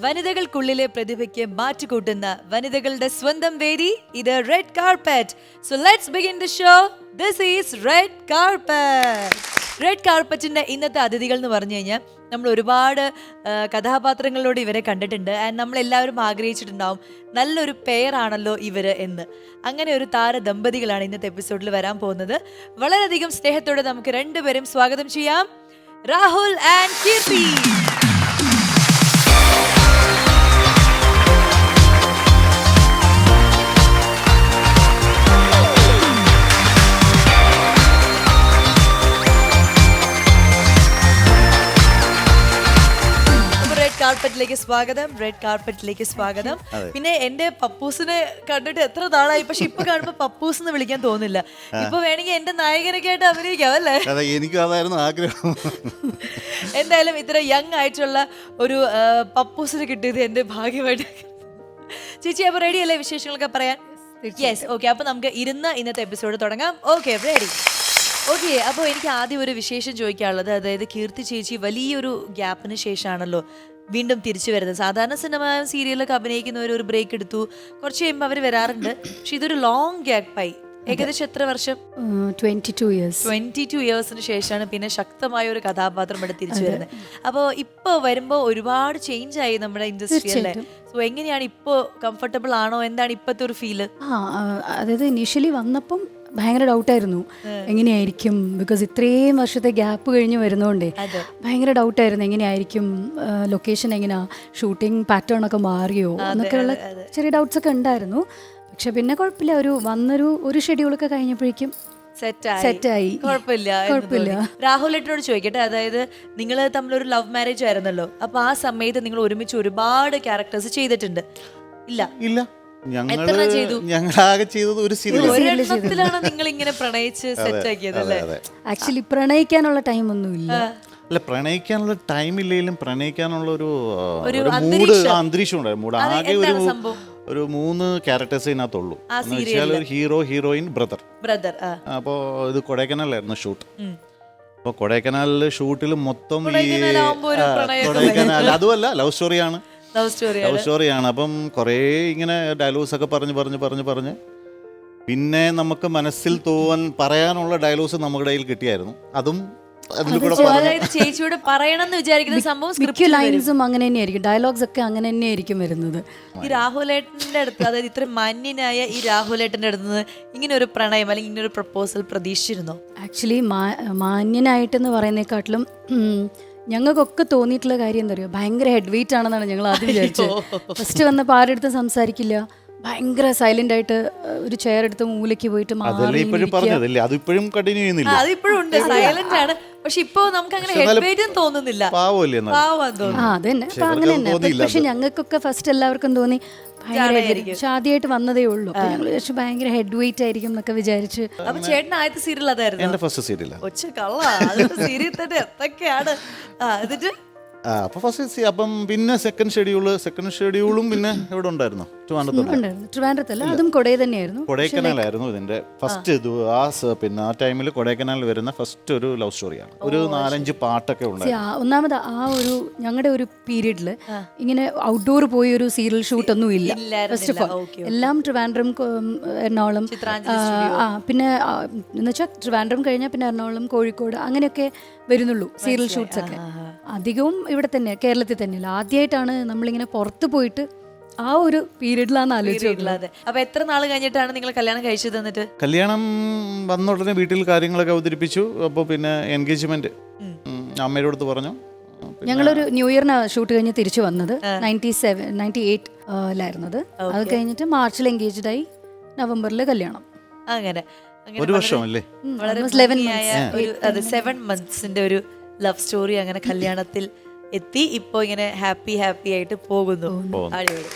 വനിതകൾക്കുള്ളിലെ പ്രതിഭയ്ക്ക് മാറ്റുകൂട്ടുന്ന വനിതകളുടെ സ്വന്തം വേദി ഇത് red carpet so let's begin the show this is red carpet red കാർപ്പറ്റിന്റെ ഇന്നത്തെ അതിഥികൾ എന്ന് പറഞ്ഞു കഴിഞ്ഞാൽ നമ്മൾ ഒരുപാട് കഥാപാത്രങ്ങളിലൂടെ ഇവരെ കണ്ടിട്ടുണ്ട്. ആൻഡ് നമ്മളെല്ലാവരും ആഗ്രഹിച്ചിട്ടുണ്ടാവും നല്ലൊരു പെയറാണല്ലോ ഇവർ എന്ന്. അങ്ങനെ ഒരു താര ദമ്പതികളാണ് ഇന്നത്തെ എപ്പിസോഡിൽ വരാൻ പോകുന്നത്. വളരെയധികം സ്നേഹത്തോടെ നമുക്ക് രണ്ടുപേരും സ്വാഗതം ചെയ്യാം. രാഹുൽ ആൻഡ് കീർത്തി. കാർപ്പറ്റിലേക്ക് സ്വാഗതം. റെഡ് കാർപ്പറ്റിലേക്ക് സ്വാഗതം. പിന്നെ എന്റെ പപ്പൂസിനെ കണ്ടിട്ട് എത്ര നാളായി. പക്ഷെ ഇപ്പൊ കാണുമ്പോ പപ്പൂസ് എന്ന് വിളിക്കാൻ തോന്നില്ല. ഇപ്പൊ വേണമെങ്കിൽ എന്റെ നായകനൊക്കെ ആയിട്ട് അഭിനയിക്കാം അല്ലേ? അതെ എനിക്കും അതായിരുന്നു ആഗ്രഹം. എന്തായാലും ഇത്ര യങ് ആയിട്ടുള്ള ഒരു പപ്പൂസിന് പപ്പൂസിനെ കിട്ടിയത് എന്റെ ഭാഗ്യമായിട്ട്. ചേച്ചി അപ്പൊ റെഡി അല്ലേ വിശേഷങ്ങളൊക്കെ പറയാൻ? യെസ് ഓക്കെ അപ്പൊ നമുക്ക് ഇരുന്ന് ഇന്നത്തെ എപ്പിസോഡ് തുടങ്ങാം. ഓക്കെ റെഡി ഓക്കെ അപ്പോൾ എനിക്ക് ആദ്യം ഒരു വിശേഷം ചോദിക്കാനുള്ളത്. അതായത് കീർത്തി ചേച്ചി വലിയൊരു ഗ്യാപ്പിന് ശേഷമാണല്ലോ വീണ്ടും തിരിച്ചു വരുന്നത്. സാധാരണ സിനിമ സീരിയലൊക്കെ അഭിനയിക്കുന്നവർ ഒരു ബ്രേക്ക് എടുത്തു. കുറച്ച് കഴിയുമ്പോൾ അവർ വരാറുണ്ട്. പക്ഷെ ഇതൊരു ലോങ് ഗ്യാപ്പായി ഏകദേശം എത്ര വർഷം? Twenty two years twenty two ഇയേഴ്സിന് ശേഷമാണ് പിന്നെ ശക്തമായ ഒരു കഥാപാത്രം ഇവിടെ തിരിച്ചു വരുന്നത്. അപ്പോൾ ഇപ്പോൾ വരുമ്പോൾ ഒരുപാട് ചേഞ്ച് ആയി നമ്മുടെ ഇൻഡസ്ട്രി അല്ലേ? സോ എങ്ങനെയാണ് ഇപ്പോൾ കംഫർട്ടബിൾ ആണോ? എന്താണ് ഇപ്പോഴത്തെ ഒരു ഫീൽ അതായത് ഇനീഷ്യലി വന്നപ്പം ഭയങ്കര ഡൗട്ടായിരുന്നു എങ്ങനെയായിരിക്കും? ബിക്കോസ് ഇത്രയും വർഷത്തെ ഗ്യാപ്പ് കഴിഞ്ഞ് വരുന്നോണ്ടേ അതെ. ഭയങ്കര ഡൗട്ടായിരുന്നു എങ്ങനെയായിരിക്കും? ലൊക്കേഷൻ എങ്ങനെയാ ഷൂട്ടിംഗ് പാറ്റേൺ ഒക്കെ മാറിയോ? എന്നൊക്കെയുള്ള ചെറിയ ഡൗട്ട്സ് ഒക്കെ ഉണ്ടായിരുന്നു. പക്ഷെ പിന്നെ കുഴപ്പമില്ല. ഒരു വന്നൊരു ഒരു ഷെഡ്യൂളൊക്കെ കഴിഞ്ഞപ്പോഴേക്കും സെറ്റായി കുഴപ്പമില്ല. രാഹുൽ ഏട്ടനോട് ചോദിക്കട്ടെ. അതായത് നിങ്ങൾ തമ്മിലൊരു ലവ് മാരേജ് ആയിരുന്നല്ലോ. അപ്പൊ ആ സമയത്ത് നിങ്ങൾ ഒരുമിച്ച് ഒരുപാട് ക്യാരക്ടേഴ്സ് ചെയ്തിട്ടുണ്ട്. ഇല്ല. ഇല്ല. ഞങ്ങൾ ചെയ്തു? ഞങ്ങളാകെ ചെയ്തത് ഒരു സിനിമ. ഒരെണ്ണത്തിലാണ് നിങ്ങൾ ഇങ്ങനെ പ്രണയിച്ച് സെറ്റ് ആക്കിയത് അല്ലേ? ആക്ച്വലി പ്രണയിക്കാനുള്ള ടൈം ഒന്നുമില്ല അല്ല പ്രണയിക്കാനുള്ള ടൈം ഇല്ലെങ്കിലും പ്രണയിക്കാനുള്ള ഒരു മൂഡ് അന്തരീക്ഷം. ഉണ്ടായിരുന്നു മൂഡ് ആകെ ഒരു ഒരു മൂന്ന് ക്യാരക്ടേഴ്സ് ഇതിനകത്തുള്ളൂ. ആ എന്ന് വെച്ചാൽ ഒരു ഹീറോ ഹീറോയിൻ ബ്രദർ ബ്രദർ അപ്പോ അപ്പോൾ ഇത് കൊടൈക്കനാലായിരുന്നു ഷൂട്ട് അപ്പൊ അപ്പോൾ കൊടൈക്കനാലിൽ ഷൂട്ടിൽ മൊത്തം ഈ കൊടൈക്കനാൽ അതുമല്ല ലവ് സ്റ്റോറിയാണ് ലവ് സ്റ്റോറി ലവ് സ്റ്റോറിയാണ് അപ്പം കുറേ ഇങ്ങനെ ഡയലോഗ്സ് ഒക്കെ പറഞ്ഞ് പറഞ്ഞ് പറഞ്ഞ് പറഞ്ഞ് പിന്നെ നമുക്ക് മനസ്സിൽ തോന്നാൻ പറയാനുള്ള ഡയലോഗ്സ് നമ്മുടെ കയ്യിൽ കിട്ടിയായിരുന്നു. അതും ചേച്ചിയോട് പറയണമെന്ന് വിചാരിക്കുന്ന സംഭവം മിക്ക ലൈൻസും അങ്ങനെ തന്നെയായിരിക്കും. ഡയലോഗ്സ് ഒക്കെ അങ്ങനെ തന്നെയായിരിക്കും വരുന്നത്. ഈ രാഹുലേട്ടന്റെ അടുത്ത് അതായത് ഇത്ര മാന്യനായ ഈ രാഹുലേട്ടന്റെ അടുത്ത് നിന്ന് ഇങ്ങനെ ഒരു പ്രണയം അല്ലെങ്കിൽ ഇങ്ങനെ ഒരു പ്രപ്പോസൽ പ്രതീക്ഷിച്ചിരുന്നോ? ആക്ച്വലി മാന്യനായിട്ടെന്ന് പറയുന്നേക്കാട്ടിലും ഞങ്ങൾക്കൊക്കെ തോന്നിയിട്ടുള്ള കാര്യം എന്താ പറയുക? ഭയങ്കര ഹെഡ് വെയിറ്റ് ആണെന്നാണ് ഞങ്ങൾ ആദ്യം വിചാരിച്ചത്. ഫസ്റ്റ് വന്നപ്പോൾ ആരുടെ അടുത്തും സംസാരിക്കില്ല. ഭയങ്കര സൈലന്റ് ആയിട്ട് ഒരു ചെയർ എടുത്ത് മൂലയ്ക്ക് പോയിട്ട് മാറി അതല്ലേ ഇപ്പോഴും. പറഞ്ഞതല്ലേ? അതിപ്പോഴും കണ്ടിന്യൂ ചെയ്യുന്നില്ല. അതിപ്പോഴും ഉണ്ട്. സൈലന്റ് ആണ്. പക്ഷെ ഇപ്പോ നമുക്ക് അങ്ങനെ ഹെഡ് വെയിറ്റും തോന്നുന്നില്ല. അതന്നെ അപ്പൊ അങ്ങനെ തന്നെ. പക്ഷെ ഞങ്ങൾക്കൊക്കെ ഫസ്റ്റ് എല്ലാവർക്കും തോന്നി ഭയങ്കര head weight. പക്ഷെ ആദ്യമായിട്ട് വന്നതേ ഉള്ളൂ. ഞങ്ങൾ വിചാരിച്ചു ഭയങ്കര ഹെഡ് വെയിറ്റ് ആയിരിക്കും എന്നൊക്കെ വിചാരിച്ച് അപ്പൊ ചേട്ടൻ ആദ്യത്തെ സീരിയൽ അതായിരുന്നു? എന്റെ ഫസ്റ്റ് സീരിയല ഒച്ച കള്ള. സീരിയൽ തന്നെ എന്തൊക്കെയാണ്? എന്നിട്ട്? അപ്പൊ ഫസ്റ്റ് അപ്പം പിന്നെ സെക്കൻഡ് ഷെഡ്യൂൾ സെക്കൻഡ് ഷെഡ്യൂളും പിന്നെ എവിടെ ഉണ്ടായിരുന്നു. ട്രിവാൻഡ്രത്തല്ല. അതും കൊടേ തന്നെയായിരുന്നു. കൊടൈക്കനാലായിരുന്നു ഇതിന്റെ ഫസ്റ്റ് ഇത്. ആ സ- പിന്നെ ആ ടൈമിൽ കൊടൈക്കനാൽ വരുന്ന ഫസ്റ്റ് ഒരു ലവ് സ്റ്റോറിയാണ്. ഒരു നാലഞ്ച് പാട്ടൊക്കെ ഉണ്ട് ഉണ്ടായിരുന്നു ആ- ഒന്നാമത് ആ ഒരു ഞങ്ങളുടെ ഒരു പീരീഡിൽ ഇങ്ങനെ ഔട്ട്ഡോർ പോയി ഒരു സീരിയൽ ഷൂട്ട് ഒന്നും ഇല്ല ഇല്ലായിരുന്നില്ല. ഫസ്റ്റ് ഓഫ് ഓൾ Okay, എല്ലാം ട്രിവാൻഡ്രം കൊ- എറണാകുളം ചിത്രാഞ്ജലി ആ, ആ പിന്നെ എന്ന് വെച്ചാൽ ട്രിവാൻഡ്രം കഴിഞ്ഞാൽ പിന്നെ എറണാകുളം കോഴിക്കോട് അങ്ങനെയൊക്കെ വരുന്നുള്ളൂ സീരിയൽ ഷൂട്ട്സ് ഒക്കെ അധികവും ഇവിടെ തന്നെ കേരളത്തിൽ തന്നെയല്ല ആദ്യമായിട്ടാണ് നമ്മളിങ്ങനെ പുറത്ത് പോയിട്ട് ആ ഒരു പീരീഡിലാണ് ആലോചിച്ചിട്ടുള്ളത് അപ്പൊ എത്ര നാൾ കഴിഞ്ഞിട്ടാണ് നിങ്ങൾ കല്യാണം കഴിച്ചത് എന്നിട്ട് കല്യാണം വന്ന ഉടനെ വീട്ടിൽ കാര്യങ്ങളൊക്കെ അവതരിപ്പിച്ചു. അപ്പോൾ പിന്നെ എൻഗേജ്മെന്റ് അമ്മയുടെ അടുത്ത് പറഞ്ഞു. പിന്നെ ഞങ്ങളൊരു ന്യൂ ഇയറിന് ഷൂട്ട് കഴിഞ്ഞ് തിരിച്ചു വന്നത് നയന്റി സെവൻ നയന്റി എയ്റ്റ് അത് അത് കഴിഞ്ഞിട്ട് മാർച്ചിൽ എൻഗേജ്ഡ് ആയി നവംബറിൽ കല്യാണം. അങ്ങനെ. അങ്ങനെ ഒരു വർഷം അല്ലേ വളരെ Almost 11 ഭംഗിയായ ഒരു അത് സെവൻ മന്ത്സിന്റെ ഒരു ലവ് സ്റ്റോറി അങ്ങനെ കല്യാണത്തിൽ എത്തി ഇപ്പൊ ഇങ്ങനെ ഹാപ്പി ഹാപ്പി ആയിട്ട് പോകുന്നു. അടിപൊളി.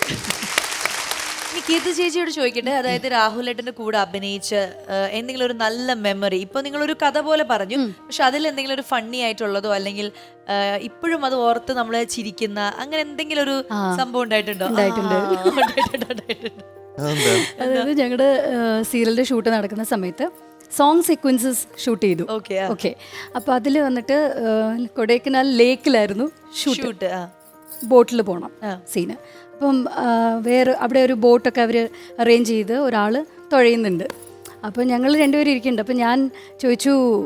ഇനി കീർത്തി ചേച്ചിയോട് ചോദിക്കട്ടെ അതായത് രാഹുൽ ഏട്ടന്റെ കൂടെ അഭിനയിച്ച എന്തെങ്കിലും ഒരു നല്ല മെമ്മറി ഇപ്പൊ നിങ്ങൾ ഒരു കഥ പോലെ പറഞ്ഞു പക്ഷെ അതിൽ എന്തെങ്കിലും ഒരു ഫണ്ണി ആയിട്ടുള്ളതോ അല്ലെങ്കിൽ ഇപ്പോഴും അത് ഓർത്ത് നമ്മൾ ചിരിക്കുന്ന അങ്ങനെ എന്തെങ്കിലും ഒരു സംഭവം ഉണ്ടായിട്ടുണ്ടോ? ഉണ്ടായിട്ടുണ്ട്. ആ, ഉണ്ടായിട്ടുണ്ട്, ഉണ്ടായിട്ടുണ്ട്. അതെന്താ? അതായത് ഞങ്ങളുടെ സീരിയലിന്റെ ഷൂട്ട് നടക്കുന്ന സമയത്ത് സോങ് സീക്വൻസസ് ഷൂട്ട് ചെയ്തു. ഓക്കെ. ഓക്കെ അപ്പൊ അതിൽ വന്നിട്ട് കൊടൈക്കനാൽ ലേക്കിലായിരുന്നു ഷൂട്ട്. ബോട്ടിൽ പോകണം സീന്. അപ്പം വേറെ അവിടെ ഒരു ബോട്ടൊക്കെ അവർ അറേഞ്ച് ചെയ്ത് ഒരാൾ തുഴയുന്നുണ്ട്. അപ്പോൾ ഞങ്ങൾ രണ്ടുപേരും ഇരിക്കുന്നുണ്ട്. അപ്പം ഞാൻ ചോദിച്ചു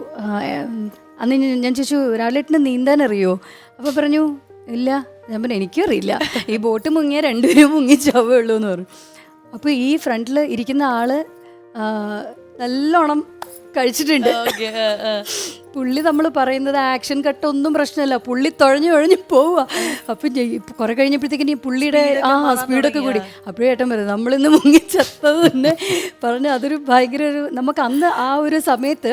അന്ന് ഞാൻ- ചോദിച്ചു ഒരാളേട്ടിന് നീന്താൻ അറിയോ അപ്പോൾ പറഞ്ഞു ഇല്ല. ഞാൻ പറഞ്ഞു എനിക്കും അറിയില്ല ഈ ബോട്ട് മുങ്ങിയാൽ രണ്ടുപേരും മുങ്ങി ചാവുള്ളൂ എന്ന് പറഞ്ഞു. അപ്പോൾ ഈ ഫ്രണ്ടിൽ ഇരിക്കുന്ന ആൾ ആ, നല്ലോണം കഴിച്ചിട്ടുണ്ട്. പുള്ളി നമ്മൾ പറയുന്നത് ആക്ഷൻ കട്ട് ഒന്നും പ്രശ്നമല്ല. പുള്ളി തുഴഞ്ഞു തുഴഞ്ഞു പോവുക അപ്പൊ കുറെ കഴിഞ്ഞപ്പോഴത്തേക്കിനി പുള്ളിയുടെ ആ സ്പീഡൊക്കെ കൂടി. അപ്പോഴേ ഏട്ടൻ പറയുന്നത് നമ്മളിന്ന് മുങ്ങിച്ചത്തത് തന്നെ. പറഞ്ഞ് അതൊരു ഭയങ്കര ഒരു നമുക്ക് അന്ന് ആ ഒരു സമയത്ത്.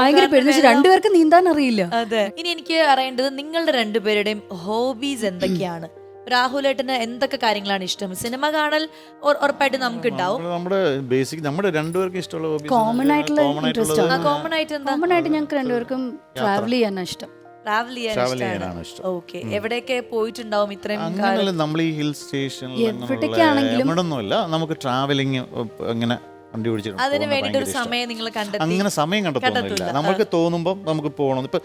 ഭയങ്കര പേടി. രണ്ടുപേർക്ക് നീന്താൻ അറിയില്ല. അതെ. ഇനി എനിക്ക് അറിയേണ്ടത് നിങ്ങളുടെ രണ്ടുപേരുടെയും ഹോബീസ് എന്തൊക്കെയാണ്? രാഹുലേട്ടന് എന്തൊക്കെ കാര്യങ്ങളാണ് ഇഷ്ടം? സിനിമ കാണൽ ഉറ- ഉറപ്പായിട്ട് നമുക്ക് ഉണ്ടാവും നമ്മുടെ ബേസിക് നമ്മുടെ രണ്ടുപേർക്കും ഇഷ്ടമുള്ള കോമൺ ആയിട്ടുള്ള ഇൻട്രസ്റ്റ് ആണ്. കോമൺ ആയിട്ട് എന്താ? കോമൺ ആയിട്ട് ഞങ്ങൾക്ക് രണ്ടുപേർക്കും ട്രാവൽ ചെയ്യാനാണ് ഇഷ്ടം. ട്രാവൽ ചെയ്യാനാണ് ഇഷ്ടം. ഓക്കെ എവിടെയൊക്കെ പോയിട്ടുണ്ടാവും ഇത്രയും കാലം? നമ്മൾ ഈ ഹിൽ സ്റ്റേഷനിൽ എവിടെയൊക്കെയാണെങ്കിലും നമുക്ക് ട്രാവലിംഗ് അങ്ങനെ വണ്ടി പിടിച്ചിട്ട് അതിന് വേണ്ടി ഒരു സമയം നിങ്ങൾ കണ്ടെത്തി. അങ്ങനെ സമയം കണ്ടെത്തുന്നില്ല നമുക്ക് തോന്നുമ്പോൾ നമുക്ക് പോകണം. ഇപ്പൊ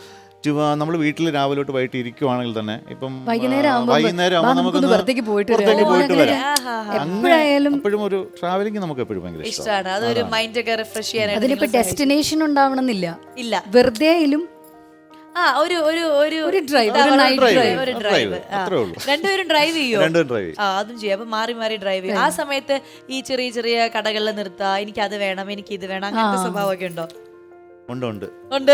നമ്മൾ വീട്ടിൽ രാവിലെ തൊട്ട് വൈകിട്ട് ഇരിക്കുവാണെങ്കിൽ തന്നെ ഇപ്പം വൈകുന്നേരം നമുക്കൊന്ന് പുറത്തേക്ക് പോയിട്ട് വരാം. എപ്പോഴും ഒരു ട്രാവലിംഗ് നമുക്ക് എപ്പോഴും ഭയങ്കര ഇഷ്ടമാണ്. അതൊരു മൈൻഡ് ഒക്കെ റിഫ്രഷ് അതിനിപ്പോ. ഡെസ്റ്റിനേഷൻ ഉണ്ടാവണമെന്നില്ല. ഇല്ല. വെറുതെയിലും ആ ഒരു ഒരു ഒരു ഒരു ഒരു ഡ്രൈവ്. രണ്ടുപേരും ഡ്രൈവ് ചെയ്യോ? രണ്ടും ഡ്രൈവ് ചെയ്യും. ആ അതും ചെയ്യും. അപ്പൊ മാറി മാറി ഡ്രൈവ് ചെയ്യും. ആ സമയത്ത് ഈ ചെറിയ ചെറിയ കടകളിൽ നിർത്താ. എനിക്ക് അത് വേണം എനിക്ക് ഇത് വേണം. അങ്ങനത്തെ സ്വഭാവമൊക്കെ ഉണ്ടോ? ഉണ്ട് ഉണ്ട്. ഉണ്ട്.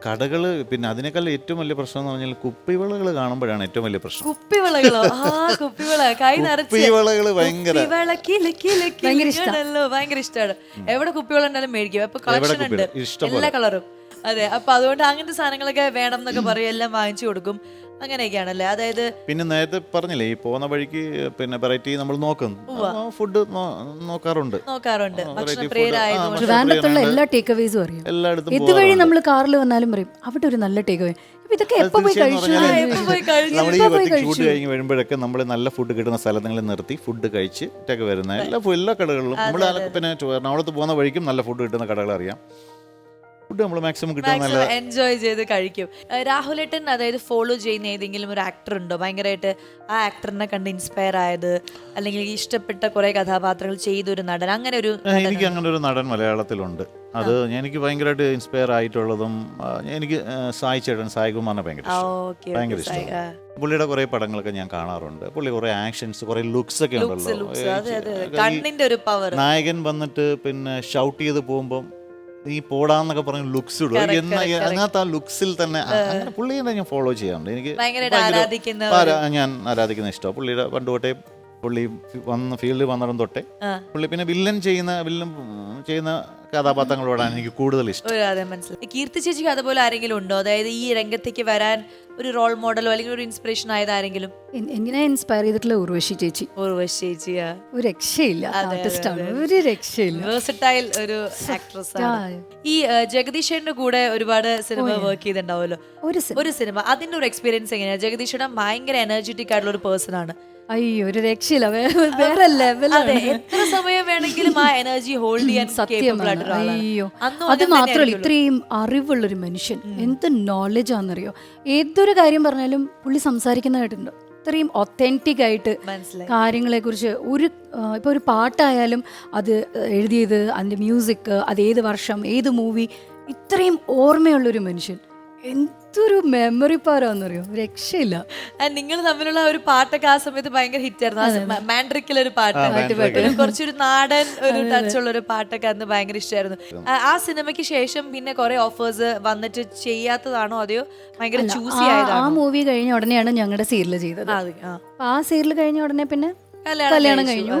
ഈ കടകൾ പിന്നെ അതിനേക്കാൾ ഏറ്റവും വലിയ പ്രശ്നം എന്ന് പറഞ്ഞാൽ കുപ്പിവളകൾ കാണുമ്പോഴാണ് ഏറ്റവും വലിയ പ്രശ്നം. കുപ്പിവിളകളോ? ആ കുപ്പിവിള. കൈ നിറച്ച്. കുപ്പിവളകൾ ഭയങ്കര കുപ്പിവിള കിലു കിലു കിലു ഇങ്ങനെയല്ലോ. ഭയങ്കര ഇഷ്ടമാണ് എവിടെ കുപ്പിവെള്ളം ഉണ്ടാലും മേടിക്കും. അപ്പൊ കളക്ഷൻ ഉണ്ട്. എല്ലാ കളറും. അതെ അപ്പൊ അതുകൊണ്ട് അങ്ങനത്തെ സാധനങ്ങളൊക്കെ വേണം എന്നൊക്കെ പറയും. എല്ലാം വാങ്ങിച്ചു കൊടുക്കും. അങ്ങനെയൊക്കെയാണല്ലേ? അതായത് പിന്നെ നേരത്തെ പറഞ്ഞില്ലേ ഈ പോകുന്ന വഴിക്ക് പിന്നെ വെറൈറ്റി നമ്മൾ നോക്കും ഫുഡ് നോക്കാറുണ്ട്. നോക്കാറുണ്ട്. ട്രിവാൻഡ്രത്തുള്ള എല്ലാ ടേക്ക് അവേസും അറിയാം. എല്ലായിടത്തും ഇതുവഴി നമ്മൾ കാറിൽ വന്നാലും പറയും അവിടെ ഒരു നല്ല ടേക്ക് അവേ ഇതൊക്കെ എപ്പോ പോയി കഴിച്ചു? കഴിഞ്ഞ് വരുമ്പോഴൊക്കെ നമ്മൾ നല്ല ഫുഡ് കിട്ടുന്ന സ്ഥലങ്ങളിൽ നിർത്തി ഫുഡ് കഴിച്ച് ഒക്കെ വരുന്ന എല്ലാ എല്ലാ കടകളിലും നമ്മൾ പിന്നെ എറണാകുളത്ത് പോകുന്ന വഴിക്കും നല്ല ഫുഡ് കിട്ടുന്ന കടകൾ അറിയാം. ഫുഡ് നമ്മൾ മാക്സിമം കിട്ടുന്ന നല്ല എൻജോയ് ചെയ്ത് കഴിക്കും. രാഹുലേട്ടൻ അതായത് ഫോളോ ചെയ്യുന്ന ഏതെങ്കിലും ഒരു ആക്ടർ ഉണ്ടോ? ഭയങ്കരമായിട്ട് ആ ആക്ടറിനെ കണ്ട് ഇൻസ്പയർ ആയത് അല്ലെങ്കിൽ ഇഷ്ടപ്പെട്ട കുറെ കഥാപാത്രങ്ങൾ ചെയ്തൊരു നടൻ അങ്ങനെ ഒരു എനിക്ക് അങ്ങനെ ഒരു നടൻ മലയാളത്തിലുണ്ട്. അത് എനിക്ക് ഭയങ്കരമായിട്ട് ഇൻസ്പയർ ആയിട്ടുള്ളതും എനിക്ക് സായി ചേട്ടൻ സായി കുമാറിനെ ഭയങ്കര ഇഷ്ടം ഭയങ്കര ഇഷ്ടമാണ്. പുള്ളിയുടെ കുറെ പടങ്ങളൊക്കെ ഞാൻ കാണാറുണ്ട്. പുള്ളി കുറെ ആക്ഷൻസ് കുറെ ലുക്സ് ഒക്കെ ഉണ്ടല്ലോ. നായകൻ വന്നിട്ട് പിന്നെ ഷൗട്ട് ചെയ്ത് പോകുമ്പം നീ പോടാന്നൊക്കെ പറഞ്ഞ ലുക്സ് ഇടും. അതിനകത്ത് ആ ലുക്സിൽ തന്നെ അങ്ങനെ പുള്ളിയെ ഞാൻ ഫോളോ ചെയ്യാറുണ്ട്. എനിക്ക് ഞാൻ ആരാധിക്കുന്ന ഇഷ്ടമാണ്. പുള്ളിയുടെ പണ്ട് തൊട്ടേ പുള്ളി വന്ന് ഫീൽഡിൽ വന്നിടം തൊട്ടേ. പുള്ളി പിന്നെ വില്ലൻ ചെയ്യുന്ന വില്ലൻ ചെയ്യുന്ന കഥാപാത്രങ്ങളോടാണ് എനിക്ക് കൂടുതൽ ഇഷ്ടം. മനസ്സിലായി. കീർത്തി ചേച്ചിക്ക് അതുപോലെ ആരെങ്കിലും ഉണ്ടോ? അതായത് ഈ രംഗത്തേക്ക് വരാൻ ഒരു റോൾ മോഡലോ അല്ലെങ്കിൽ ഒരു ഇൻസ്പിറേഷൻ ആയത് ആരെങ്കിലും? എങ്ങനെ ഇൻസ്പയർ ചെയ്തിട്ടുള്ള ഉർവശി ചേച്ചി? ഉർവശി ചേച്ചിയാ? ഒരു രക്ഷയില്ല. ആർട്ടിസ്റ്റാണ് ഒരു രക്ഷയില്ല. വേഴ്സറ്റൈൽ ഒരു ആക്ട്രസ് ആണ്. ഈ ജഗദീഷന്റെ കൂടെ ഒരുപാട് സിനിമ വർക്ക് ചെയ്തിട്ടുണ്ടാവുമല്ലോ. ഒരു സിനിമ. അതിന്റെ ഒരു എക്സ്പീരിയൻസ് എങ്ങനെയാണ് ജഗദീഷേട്ടൻ ഭയങ്കര എനർജറ്റിക് ആയിട്ടുള്ള ഒരു പേഴ്സൺ ആണ്. അയ്യോ ഒരു രക്ഷയില്ല. വേറെ ലെവലാണ് എത്ര സമയം വേണമെങ്കിലും ആ എനർജി ഹോൾഡ് ചെയ്യാൻ സത്യമാണ്. അയ്യോ. അത് മാത്രമല്ല. ഇത്രയും അറിവുള്ളൊരു മനുഷ്യൻ. എന്ത് നോളജ് ആണെന്നറിയോ? ഏതൊരു കാര്യം പറഞ്ഞാലും പുള്ളി സംസാരിക്കുന്നതായിട്ടുണ്ട്. ഇത്രയും ഒത്തന്റിക് ആയിട്ട് കാര്യങ്ങളെ കുറിച്ച് ഒരു ഇപ്പൊ ഒരു പാട്ടായാലും അത് എഴുതിയത് അതിന്റെ മ്യൂസിക് അത് ഏത് വർഷം ഏത് മൂവി ഇത്രയും ഓർമ്മയുള്ള ഒരു മനുഷ്യൻ. എന്തൊരു മെമ്മറി പാരാന്നറിയോ രക്ഷയില്ല. നിങ്ങൾ തമ്മിലുള്ള ഒരു പാട്ടൊക്കെ ആ സമയത്ത് ഭയങ്കര ഹിറ്റ് ആയിരുന്നു. മാൻഡ്രിക്കിൽ ഒരു പാട്ട്. കുറച്ചൊരു നാടൻ ഒരു ടച്ച് ഉള്ള ഒരു പാട്ടൊക്കെ അന്ന് ഭയങ്കര ഇഷ്ടമായിരുന്നു ആ- സിനിമയ്ക്ക് ശേഷം പിന്നെ കുറെ ഓഫേഴ്സ് വന്നിട്ട് ചെയ്യാത്തതാണോ? അതെയോ? ഭയങ്കര ചൂസി ആ- ആ മൂവി കഴിഞ്ഞ ഉടനെയാണ് ഞങ്ങളുടെ സീരിയൽ ചെയ്തത്. ആ, ആ. സീരിയൽ കഴിഞ്ഞ ഉടനെ പിന്നെ കല്യാണം കഴിഞ്ഞു.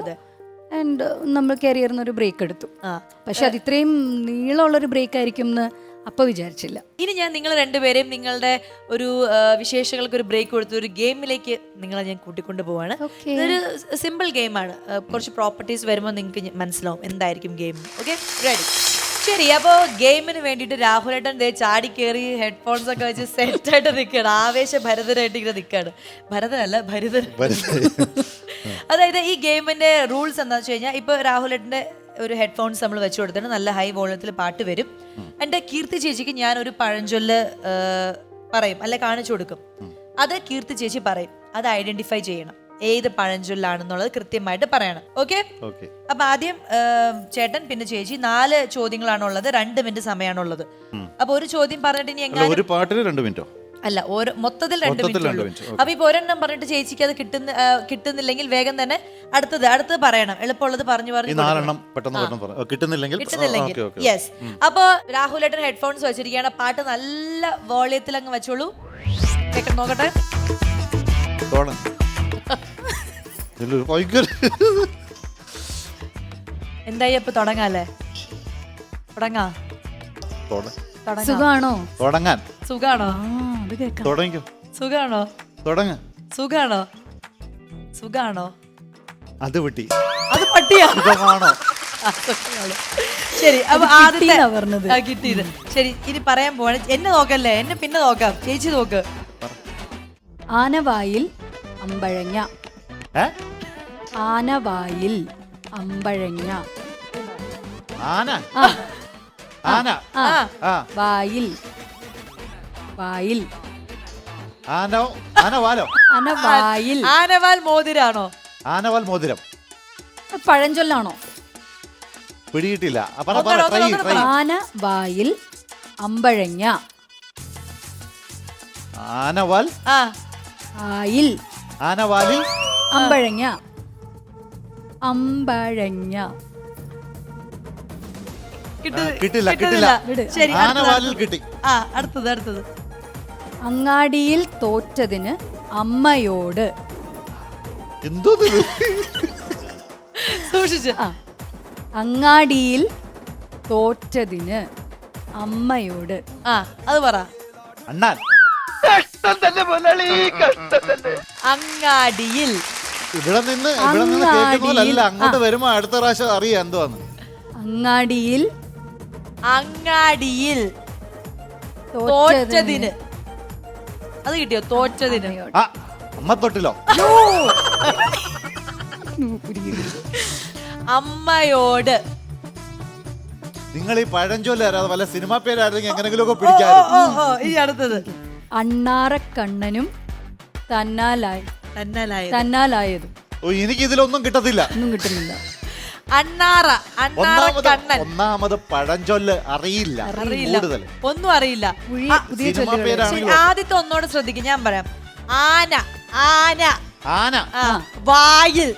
ആൻഡ് നമ്മൾ കരിയറിന് ഒരു ബ്രേക്ക് എടുത്തു. പക്ഷെ അത് ഇത്രയും നീളമുള്ളൊരു ബ്രേക്ക് ആയിരിക്കും എന്ന് അപ്പൊ വിചാരിച്ചില്ല. ഇനി ഞാൻ നിങ്ങൾ രണ്ടുപേരെയും നിങ്ങളുടെ ഒരു വിശേഷങ്ങൾക്ക് ഒരു ബ്രേക്ക് കൊടുത്ത് ഒരു ഗെയിമിലേക്ക് നിങ്ങളെ ഞാൻ കൂട്ടിക്കൊണ്ടു പോവാണ്. ഇതൊരു സിമ്പിൾ ഗെയിമാണ് കുറച്ച് പ്രോപ്പർട്ടീസ് വരുമ്പോൾ നിങ്ങൾക്ക് മനസ്സിലാവും എന്തായിരിക്കും ഗെയിം ഓക്കെ റെഡി ശരി അപ്പോൾ ഗെയിമിന് വേണ്ടിയിട്ട് രാഹുലേട്ടൻ ദേ ചാടി കയറി ഹെഡ്ഫോൺസ് ഒക്കെ വെച്ച് സെറ്റായിട്ട് നിൽക്കുകയാണ് ആവേശ ഭരതനായിട്ട് ഇങ്ങനെ നിൽക്കുകയാണ് ഭരതനല്ല ഭരിതൻ. അതായത് ഈ ഗെയിമിന്റെ റൂൾസ് എന്താണെന്ന് വെച്ച് കഴിഞ്ഞാൽ ഇപ്പൊ രാഹുലേട്ടന്റെ ഒരു ഹെഡ്ഫോൺസ് നമ്മൾ വെച്ചു കൊടുത്തിട്ട് നല്ല ഹൈ വോളത്തിൽ പാട്ട് വരും. എന്റെ കീർത്തി ചേച്ചിക്ക് ഞാൻ ഒരു പഴഞ്ചൊല്ല് പറയും അല്ലെ കാണിച്ചു കൊടുക്കും. അത് കീർത്തി ചേച്ചി പറയും. അത് ഐഡന്റിഫൈ ചെയ്യണം. ഏത് പഴഞ്ചൊല്ലാണെന്നുള്ളത് കൃത്യമായിട്ട് പറയണം. ഓക്കെ? അപ്പൊ ആദ്യം ചേട്ടൻ പിന്നെ ചേച്ചി നാല് ചോദ്യങ്ങളാണുള്ളത് രണ്ട് മിനിറ്റ് സമയമാണുള്ളത്. അപ്പൊ ഒരു ചോദ്യം പറഞ്ഞിട്ട് ഇനി എങ്ങനെ ഒരു പാട്ടിന് രണ്ട് മിനിറ്റോ? അല്ല ഓരോ മൊത്തത്തിൽ രണ്ട് മൊത്തത്തിൽ മിനിറ്റ് രണ്ട് minute. അപ്പൊ ഇപ്പൊ ഒരെണ്ണം പറഞ്ഞിട്ട് ചേച്ചിക്ക് അത് കിട്ടുന്ന ആ, കിട്ടുന്നില്ലെങ്കിൽ വേഗം തന്നെ അടുത്തത് അടുത്തത് പറയണം. എളുപ്പമുള്ളത് പറഞ്ഞു ഈ പറഞ്ഞു നാലെണ്ണം പെട്ടെന്ന് പെട്ടെന്ന് കിട്ടുന്നില്ലെങ്കിൽ കിട്ടുന്നില്ലെങ്കിൽ. ഓക്കെ ഓക്കെ യെസ് അപ്പൊ രാഹുലേട്ടൻ ഹെഡ്ഫോൺസ് വെച്ചിരിക്കുകയാണ്. പാട്ട് നല്ല വോളിയത്തിൽ അങ്ങ് വെച്ചോളൂ. കേട്ടോ നോക്കട്ടെ. ഭയങ്കര എന്തായി അപ്പൊ തുടങ്ങാല്ലേ? തുടങ്ങാ. തുട- തുടങ്ങാം. സുഖാണോ? തുടങ്ങാൻ. സുഖാണോ? അത് കേൾക്കാം തുടങ്ങിക്കോ. സുഖാണോ? തുടങ്ങ. സുഖാണോ? സുഖാണോ? അത് വിട്ടി അത് പട്ടിയാ? സുഖമാണോ ശരി അപ്പൊ ആദ്യത്തെ പറഞ്ഞത്. കിട്ടിയത് ശരി ഇനി പറയാൻ പോവാണ്. എന്നെ നോക്കല്ലേ? എന്നെ പിന്നെ നോക്കാം. ചേച്ചി നോക്ക്. ആനവായിൽ അമ്പഴങ്ങ. ആനവായിൽ അമ്പഴങ്ങ. ആന? ആന. വായിൽ. വായിൽ. ആനോ ആനവാലോ? ആനവായിൽ. ആനവാൽ മോതിരാണോ? ആനവാൽ മോതിരം. പഴഞ്ചൊല്ലാണോ? പിടിയിട്ടില്ല. പറ പറ ട്രൈ ആനവായിൽ അമ്പഴങ്ങ. ആനവാൽ? ആ. ആയിൽ. ആനവാലിൽ? അമ്പഴങ്ങ. അമ്പഴങ്ങ. കിട്ടു- കിട്ടില്ല, കിട്ടുന്നില്ല. കിട്ടില്ല. ശരി ആനവാലിൽ കിട്ടി. ആ അടുത്തത് അടുത്തത്. അങ്ങാടിയിൽ തോറ്റതിന് അമ്മയോട്. എന്തോ ഇത്? ആ. അങ്ങാടിയിൽ തോറ്റതിന് അമ്മയോട്. ആ അത് പറ. അണ്ണാൻ. അങ്ങാടിയിൽ. ഇവിടെ നിന്ന് ഇവിടെ നിന്ന്. അങ്ങോട്ട് വരുമ്പോ അടുത്ത പ്രാവശ്യം അറിയാം എന്തുവാന്ന് അങ്ങാടിയിൽ അങ്ങാടിയിൽ തോറ്റതിന് അത് കിട്ടിയോ? തോറ്റതിന്. ആ അമ്മ തൊട്ടിലോ? അമ്മയോട്. നിങ്ങൾ ഈ പഴഞ്ചൊല്ല അറിയാതെ വല്ല സിനിമാ പേരായിരുന്നെങ്കിൽ എങ്ങനെങ്കിലും ഒക്കെ ഓ ഓ പിടിക്കാറ് ഓ ഈ അടുത്തത്. അണ്ണാറക്കണ്ണനും തന്നാലായി തന്നാലായത്. തന്നാലായതും. ഓ എനിക്ക് ഇതിലൊന്നും കിട്ടത്തില്ല. ഒന്നും കിട്ടുന്നില്ല. അണ്ണാറ അണ്ണാറ ഒന്നാമത് കണ്ണൻ. ഒന്നാമത് പഴഞ്ചൊല്ല് അറിയില്ല. അറിയില്ല. കൂടുതൽ ഒന്നും അറിയില്ല. സിനിമാ പേരാണെങ്കിലും? ആദ്യത്തെ ഒന്നോട് ശ്രദ്ധിക്കും ഞാൻ പറയാം. ആന ആന. ആന. ആ, വായിൽ.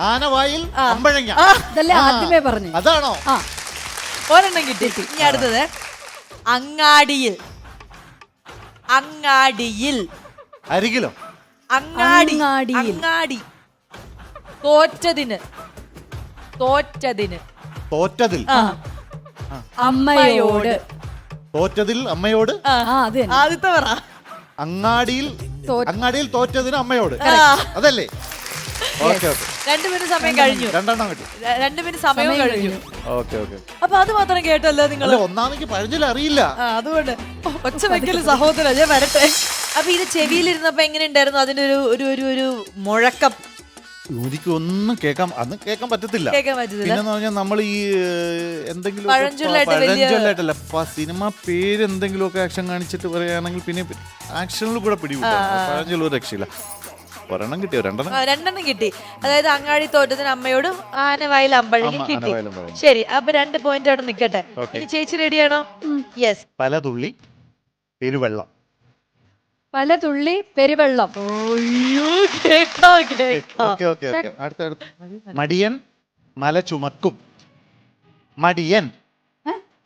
ആന വായിൽ അമ്പഴങ്ങ. ഇതല്ലേ ആ. ആദ്യമേ പറഞ്ഞു. അതാണോ? ആ. ഒരെണ്ണം കിട്ടി. ഇനി അടുത്തത്. അങ്ങാടിയിൽ. അങ്ങാടിയിൽ. അരികിലോ? അങ്ങാടി. അങ്ങാടിയിൽ. അങ്ങാടി. തോറ്റതിന്. തോറ്റതിന്. തോറ്റതിൽ. ആ. അമ്മയോട്. തോറ്റതിൽ അമ്മയോട്? ആ, അത് തന്നെ. ആദ്യത്തെ പറ. അങ്ങാടിയിൽ തോറ്റ- അങ്ങാടിയിൽ തോറ്റതിന് അമ്മയോട്. അതല്ലേ? ഓക്കെ ഓക്കെ രണ്ടു മിനിറ്റ് സമയം കഴിഞ്ഞു. രണ്ടെണ്ണം കിട്ടി. ര- രണ്ടു മിനിറ്റ് സമയവും സമയം കഴിഞ്ഞു. ഓക്കെ ഓക്കെ അപ്പൊ അത് മാത്രം കേട്ടല്ലോ നിങ്ങൾ. അല്ല ഒന്നാമെങ്കിൽ പഴഞ്ചൊല്ല അറിയില്ല. ആ അതുകൊണ്ട് ഒച്ച വെക്കൽ സഹോദര ഞാൻ വരട്ടെ. അപ്പൊ ഇത് ചെവിയിലിരുന്നപ്പോ എങ്ങനെ ഉണ്ടായിരുന്നു? അതിന്റെ ഒരു ഒരു ഒരു ഒരു മുഴക്കം. എനിക്ക് ഒന്നും കേൾക്കാൻ അന്ന് കേൾക്കാൻ പറ്റത്തില്ല. കേൾക്കാൻ പിന്നെന്ന് പറഞ്ഞാൽ നമ്മൾ ഈ ഏഹ്, എന്തെങ്കിലും പഴഞ്ചൊല്ലായിട്ട് വലിയ- പഴഞ്ചൊല്ലായിട്ടല്ല സിനിമ പേര് എന്തെങ്കിലും ഒക്കെ ആക്ഷൻ കാണിച്ചിട്ട് പറയുകയാണെങ്കിൽ പിന്നെ ആക്ഷനിൽ കൂടെ പിടിവിട്ടാ പഴഞ്ചൊല്ല ഒരു രക്ഷയില്ല. ഒരെണ്ണം കിട്ടിയോ രണ്ടെണ്ണം ആ, രണ്ടെണ്ണം കിട്ടി. അതായത് അങ്ങാടി തോറ്റത്തിന് അമ്മയോടും ആനവായിൽ അമ്പഴങ്ങി അമ്മ, കിട്ടി. ശരി അപ്പൊ രണ്ട് പോയിന്റ് അവിടെ നിക്കട്ടെ. Okay. ഇനി ചേച്ചി റെഡിയാണോ യെസ് പല തുള്ളി പെരുവെള്ളം. പല തുള്ളി പെരുവെള്ളം. കേട്ടോ കേട്ടോ ഓക്കെ ഓക്കെ ഓക്കെ. അടുത്ത അടുത്ത. മടിയൻ മല ചുമക്കും. മടിയൻ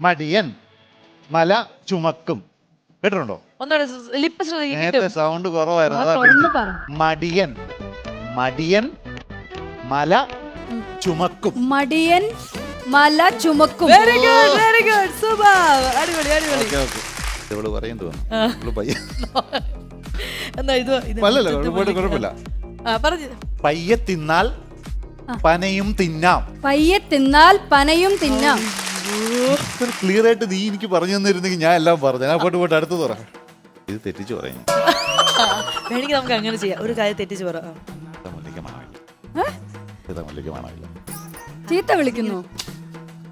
മടിയൻ മല ചുമക്കും. കേട്ടിട്ടുണ്ടോ? ഒന്നുകൂടെ ലിപ്പ് ശ്രദ്ധിക്കും. നേരത്തെ സൗണ്ട് കുറവായിരുന്നു ആ അതാ തുറന്ന് പറ. മടിയൻ മടിയൻ മല ചുമക്കും. മടിയൻ മല ചുമക്കും. Very good very good super. അടിപൊളി അടിപൊളി. Okay okay. ഇവൾ പറയും തോന്നുന്നു ഇവൾ പയ്യ എന്നാ ഇത് ഇത് അല്ലല്ല കുഴപ്പമില്ല കുഴപ്പമില്ല. ആ പറഞ്ഞു. പയ്യെ തിന്നാൽ പനയും തിന്നാം. പയ്യെ തിന്നാൽ പനയും തിന്നാം. ക്ലിയർ ആയിട്ട് നീ എനിക്ക് പറഞ്ഞു തന്നിരുന്നെങ്കിൽ ഞാൻ എല്ലാം പറഞ്ഞു. ഞാൻ പോട്ട് പോട്ട് അടുത്ത് തുറ ഇത് തെറ്റിച്ചു പറയും. വേണമെങ്കിൽ നമുക്ക് അങ്ങനെ ചെയ്യാം. ഒരു കാര്യം തെറ്റിച്ച് പറ. ആ. മുല്ലിക്ക് മണമില്ല ഇത് മുല്ലിക്ക് മണമില്ല ചീത്ത വിളിക്കുന്നു.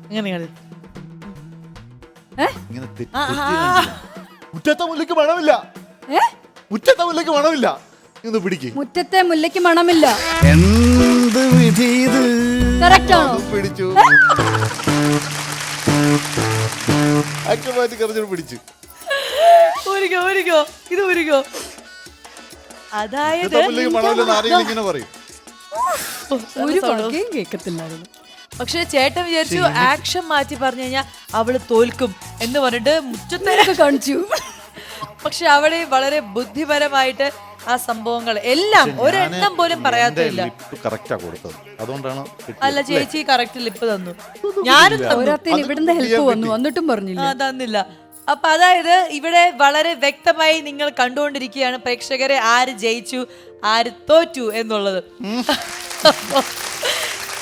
അങ്ങനെയാണ് ഏ? ഇങ്ങനെ തെറ്റി തെറ്റി കാണിച്ചില്ല. മുറ്റത്തെ മുല്ലിക്ക് മണമില്ല. ഏ? മുറ്റത്തെ മുല്ലയ്ക്ക് മണമില്ല. ഇന്ന് പിടിക്ക്. മുറ്റത്തെ മുല്ലയ്ക്ക് മണമില്ല. എന്ത് വിധി ഇത്? Correct ആണോ? അത് പിടിച്ചു. അക്രമാറ്റി കറിഞ്ഞു പിടിച്ചു. ഊരിക്കോ ഊരിക്കോ ഇത് ഊരിക്കോ. അതായത് മുറ്റത്തെ മുല്ലയ്ക്ക് മണമില്ലെന്ന് ആരെങ്കിലും ഇങ്ങനെ പറയും. ഒരു വാക്കുകയും കേൾക്കത്തില്ലായിരുന്നു. പക്ഷെ ചേട്ടൻ വിചാരിച്ചു ആക്ഷൻ മാറ്റി പറഞ്ഞു കഴിഞ്ഞാൽ അവൾ തോൽക്കും എന്ന് പറഞ്ഞിട്ട് മുറ്റത്തെ കാണിച്ചു. പക്ഷെ അവിടെ വളരെ ബുദ്ധിപരമായിട്ട് ആ സംഭവങ്ങൾ എല്ലാം ഒരെണ്ണം പോലും പറയാത്തില്ല കറക്റ്റാ കൊടുത്തത്. അതുകൊണ്ടാണ്. അല്ല ചേച്ചി കറക്റ്റ് ലിപ്പ് തന്നു. ഞാനും ഓരോരുത്തരും ഇവിടുന്ന് ഹെൽപ്പ് വന്നു എന്നിട്ടും പറഞ്ഞില്ല. ആ തന്നില്ല. അപ്പൊ അതായത് ഇവിടെ വളരെ വ്യക്തമായി നിങ്ങൾ കണ്ടുകൊണ്ടിരിക്കുകയാണ്. പ്രേക്ഷകരെ ആര് ജയിച്ചു ആര് തോറ്റു എന്നുള്ളത്.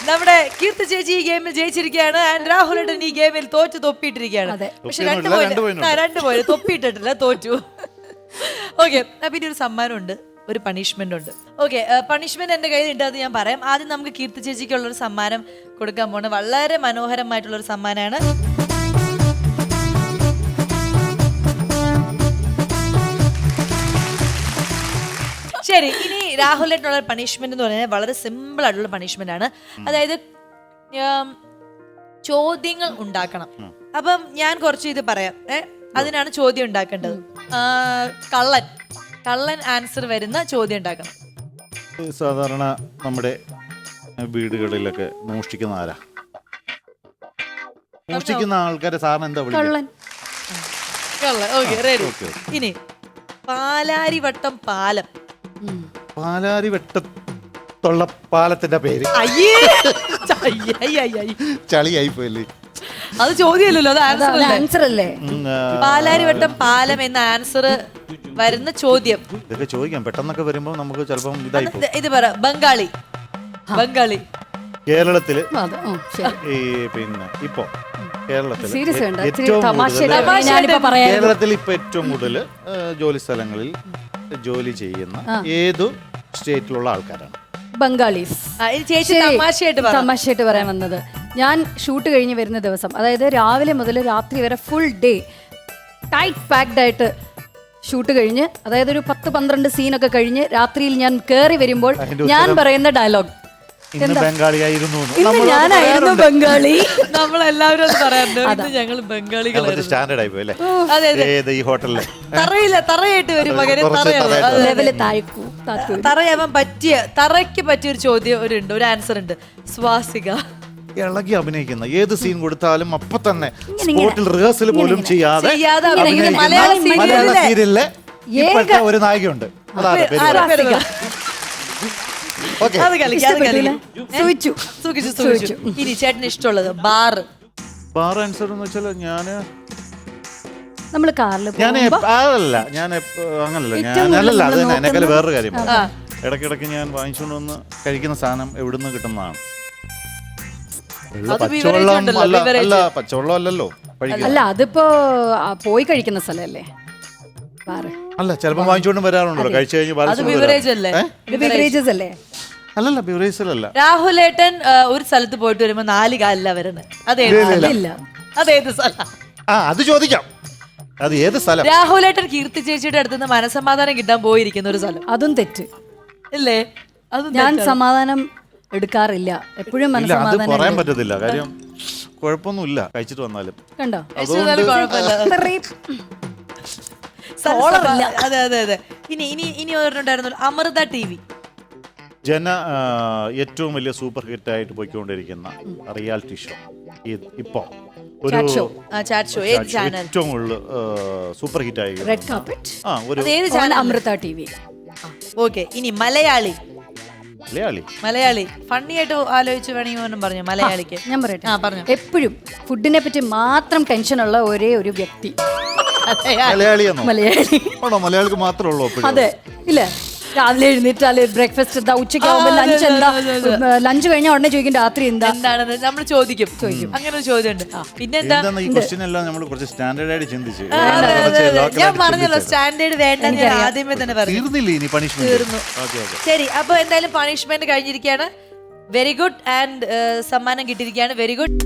നമ്മുടെ കീർത്തി ചേച്ചി ഈ ഗെയിമിൽ ജയിച്ചിരിക്കുകയാണ്. ആൻഡ് രാഹുലേട്ടൻ ഈ ഗെയിമിൽ തോറ്റു തൊപ്പിയിട്ടിരിക്കുകയാണ്. അതെ. പക്ഷെ രണ്ട് പോയിന്റ് രണ്ട് പോയിന്റ് തൊപ്പിയിട്ടിട്ടില്ല തോറ്റു. ഓക്കെ പിന്നെ ഒരു സമ്മാനം ഉണ്ട് ഒരു പണിഷ്മെന്റ് ഉണ്ട്. ഓക്കെ പണിഷ്മെന്റ് എന്റെ കയ്യിൽ ഉണ്ട് അത് ഞാൻ പറയാം. ആദ്യം നമുക്ക് കീർത്തി ചേച്ചിക്കുള്ള ഒരു സമ്മാനം കൊടുക്കാൻ പോണ. വളരെ മനോഹരമായിട്ടുള്ള ഒരു സമ്മാനമാണ്. ശരി ഇനി രാഹുലിനുള്ള പണിഷ്മെന്റ് എന്ന് പറയുന്നത് വളരെ സിമ്പിൾ ആയിട്ടുള്ള പണിഷ്മെന്റ് ആണ്. അതായത് ചോദ്യങ്ങൾ ഉണ്ടാക്കണം. അപ്പം ഞാൻ കുറച്ച് ഇത് പറയാം. ഏ അതിനാണ് ചോദ്യം ഉണ്ടാക്കേണ്ടത്. കള്ളൻ കള്ളൻ ആൻസർ വരുന്ന ചോദ്യം ഉണ്ടാക്കണം. സാധാരണ നമ്മുടെ വീടുകളിലൊക്കെ മോഷ്ടിക്കുന്ന ആരാ? മോഷ്ടിക്കുന്ന ആൾക്കാരെ സാറിന് എന്താ വിളിക്കുക? കള്ളൻ. കള്ളൻ. Okay ready okay. ഇനി പാലാരിവട്ടം പാലം. പാലാരി വെട്ടത്തുള്ള പാലത്തിന്റെ പേര്. അയ്യേ. ചളിയായി പോയല്ലേ അത് ചോദ്യമല്ലല്ലോ അത് ആൻസർ അല്ലേ? ആൻസർ അല്ലേ? പാലാരിവട്ടം പാലം എന്ന ആൻസർ വരുന്ന ചോദ്യം. ഇതൊക്കെ ചോദിക്കാം. പെട്ടെന്നൊക്കെ വരുമ്പോ നമുക്ക് ചിലപ്പം ഇതായി പോകും ഇത് പറ ബംഗാളി. ബംഗാളി. കേരളത്തിൽ അതെ ആ, ശരി. ഈ പിന്നെ ഇപ്പോ കേരളത്തിൽ സീരിയസ് വേണ്ട. ഇച്ചിരി ഏറ്റവും തമാശയുടെ കൂടുതൽ ഞാനിപ്പോ പറയാം. കേരളത്തിൽ ഇപ്പൊ ഏറ്റവും കൂടുതൽ ജോലി സ്ഥലങ്ങളിൽ ജോലി ചെയ്യുന്ന ഏതു സ്റ്റേറ്റിലുള്ള ആൾക്കാരാണ്? ബംഗാളീസ്. ചേച്ചി. തമാശയായിട്ട് പറ. തമാശയായിട്ട് പറയാൻ വന്നത്. ഞാൻ ഷൂട്ട് കഴിഞ്ഞ് വരുന്ന ദിവസം അതായത് രാവിലെ മുതൽ രാത്രി വരെ ഫുൾ ഡേ ടൈറ്റ് പാക്ഡ് ആയിട്ട് ഷൂട്ട് കഴിഞ്ഞ് അതായത് ഒരു പത്ത് പന്ത്രണ്ട് സീനൊക്കെ കഴിഞ്ഞ് രാത്രിയിൽ ഞാൻ കയറി വരുമ്പോൾ ഞാൻ പറയുന്ന ഡയലോഗ് ഇന്ന് ബംഗാളിയായിരുന്നു. ഇന്ന് ഞാനായിരുന്നു. ബംഗാളി. നമ്മളെല്ലാവരും അത് പറയാറുണ്ട്. ഞങ്ങൾ ബംഗാളികൾ സ്റ്റാൻഡേർഡ് ആയി പോയി അല്ലേ? ഏത് ഈ ഹോട്ടലിലെ? തറയില്ല തറയായിട്ട് വരും മകനെ തറയാവും തറയാവാൻ പറ്റിയ തറയ്ക്ക് പറ്റിയ ഒരു ചോദ്യം ഒരു ഉണ്ട് ഒരു ആൻസർ ഉണ്ട്. സ്വാസിക. ഇളകി അഭിനയിക്കുന്ന ഏത് സീൻ കൊടുത്താലും അപ്പൊ തന്നെ സ്പോട്ടിൽ റിഹേഴ്സൽ പോലും ചെയ്യാതെ മലയാള സീരിയലിലെ ഒരു നായികയുണ്ട്. അതാണ് അത് കളിക്കാം അത് കളിക്കാം സൂചിച്ചു. സൂക്ഷിച്ചു സൂക്ഷിച്ചു ഇനി ചേട്ടന് ഇഷ്ടമുള്ളത് ബാർ ബാർ ആൻസർ എന്ന് വെച്ചാൽ ഞാൻ നമ്മൾ കാറിൽ ഞാൻ അതല്ല ഞാൻ എപ്പ- അങ്ങനല്ല. ഞാൻ ഏറ്റവും കൂടുതൽ അല്ലല്ല അത് നമ്മൾ തന്നെ എന്നെക്കാൾ വേറൊരു കാര്യം. ഇടയ്ക്കിടയ്ക്ക് ഞാൻ വാങ്ങിച്ചുകൊണ്ട് വന്ന് കഴിക്കുന്ന സാധനം എവിടുന്ന് കിട്ടുന്നതാണ്. അത് beverage പച്ചവെള്ളം ഉണ്ടല്ലോ, അല്ല beverage. അല്ല പച്ചവെള്ളം അല്ലല്ലോ കഴിക്കുക അല്ല അതിപ്പോ ആ, പോയി കഴിക്കുന്ന സ്ഥലല്ലേ ബാറ്. അല്ല ചിലപ്പോൾ വാങ്ങിച്ചുകൊണ്ട് വരാറുണ്ടല്ലോ. കഴിച്ചു കഴിഞ്ഞ് അത് ബിവറേജ് അല്ലേ? ബിവറേജസ് അല്ലേ? അല്ലല്ല ബിവറേജിലല്ല രാഹുലേട്ടൻ ആ, ഒരു സ്ഥലത്ത് പോയിട്ട് വരുമ്പോ നാല് കാലില വരണേ അതേത് സ്ഥലം? ഇല്ല അതേത് സ്ഥലം? ആ അത് ചോദിക്കാം. അത് ഏത് സ്ഥലം? രാഹുൽ ഏട്ടൻ കീർത്തി ചേച്ചിയുടെ അടുത്ത് നിന്ന് മനസമാധാനം കിട്ടാൻ പോയിരിക്കുന്ന ഒരു സ്ഥലം. അതും തെറ്റ്. ഇല്ലേ? അത് ഞാൻ സമാധാനം എടുക്കാറില്ല. എപ്പോഴും ഇല്ല അത് മനസ്സമാധാനം പറയാൻ. പറ്റത്തില്ല. കാര്യം കുഴപ്പമൊന്നുമില്ല. കഴിച്ചിട്ട് വന്നാലും. കണ്ടോ? കുഴപ്പമില്ല. ഇത്രയും സോളർ അതെ അതെ അതെ. ഇനി ഇനി ഇനി ഒരെണ്ണുണ്ടായിരുന്നു അമൃത ടി വി. ജന ഏറ്റവും വലിയ സൂപ്പർ ഹിറ്റ് ആയിട്ട് പോയിക്കൊണ്ടിരിക്കുന്ന റിയാലിറ്റി ഷോ. ഇപ്പോ. ഒരു Chat show. Chat show. ഏത് ചാനൽ? ഏറ്റവും കൂടുതൽ സൂപ്പർ ഹിറ്റ് ആയി റെഡ് കാർപ്പറ്റ് ആ ഒരു ഏത് channel? Amrita T V. Okay. ഇനി മലയാളി. മലയാളി. മലയാളി. ഫണ്ണി ആയിട്ട് ആലോചിച്ച് വേണമെങ്കിൽ പറഞ്ഞു? മലയാളിക്ക്. ഞാൻ പറയട്ടെ. ആ പറഞ്ഞു. എപ്പോഴും ഫുഡിനെ പറ്റി മാത്രം ടെൻഷനുള്ള ഒരേ ഒരു വ്യക്തി. മലയാളിയെന്നോ? മലയാളി. ആണോ? മലയാളിക്ക് മാത്രമേ ഉള്ളൂ അതെ ഇല്ല. രാവിലെ എഴുന്നേറ്റാൽ ബ്രേക്ക്ഫാസ്റ്റ് എന്താ? ഉച്ചയ്ക്ക് ആവുമ്പോ ലഞ്ച് എന്താ? ലഞ്ച് കഴിഞ്ഞാൽ ഉടനെ ചോദിക്കും രാത്രി എന്താ? എന്താണെന്ന് നമ്മൾ ചോദിക്കും. ചോദിക്കും. അങ്ങനെ ഒരു ചോദ്യം ഉണ്ട് പിന്നെ എന്താ ഈ ക്വസ്റ്റ്യൻ എല്ലാം നമ്മൾ കുറച്ച് സ്റ്റാൻഡേർഡ് ആയിട്ട് ചിന്തിച്ച് ഞാൻ പറഞ്ഞല്ലോ സ്റ്റാൻഡേർഡ് വേണ്ട ഞാൻ ആദ്യമേ തന്നെ പറഞ്ഞു. തീർന്നില്ലേ ഇനി പണിഷ്മെന്റ് തീർന്നു. Okay okay. ശരി അപ്പൊ എന്തായാലും പണിഷ്മെന്റ് കഴിഞ്ഞിരിക്കുകയാണ്. വെരി ഗുഡ് ആൻഡ് സമ്മാനം കിട്ടിയിരിക്കുകയാണ്. Very good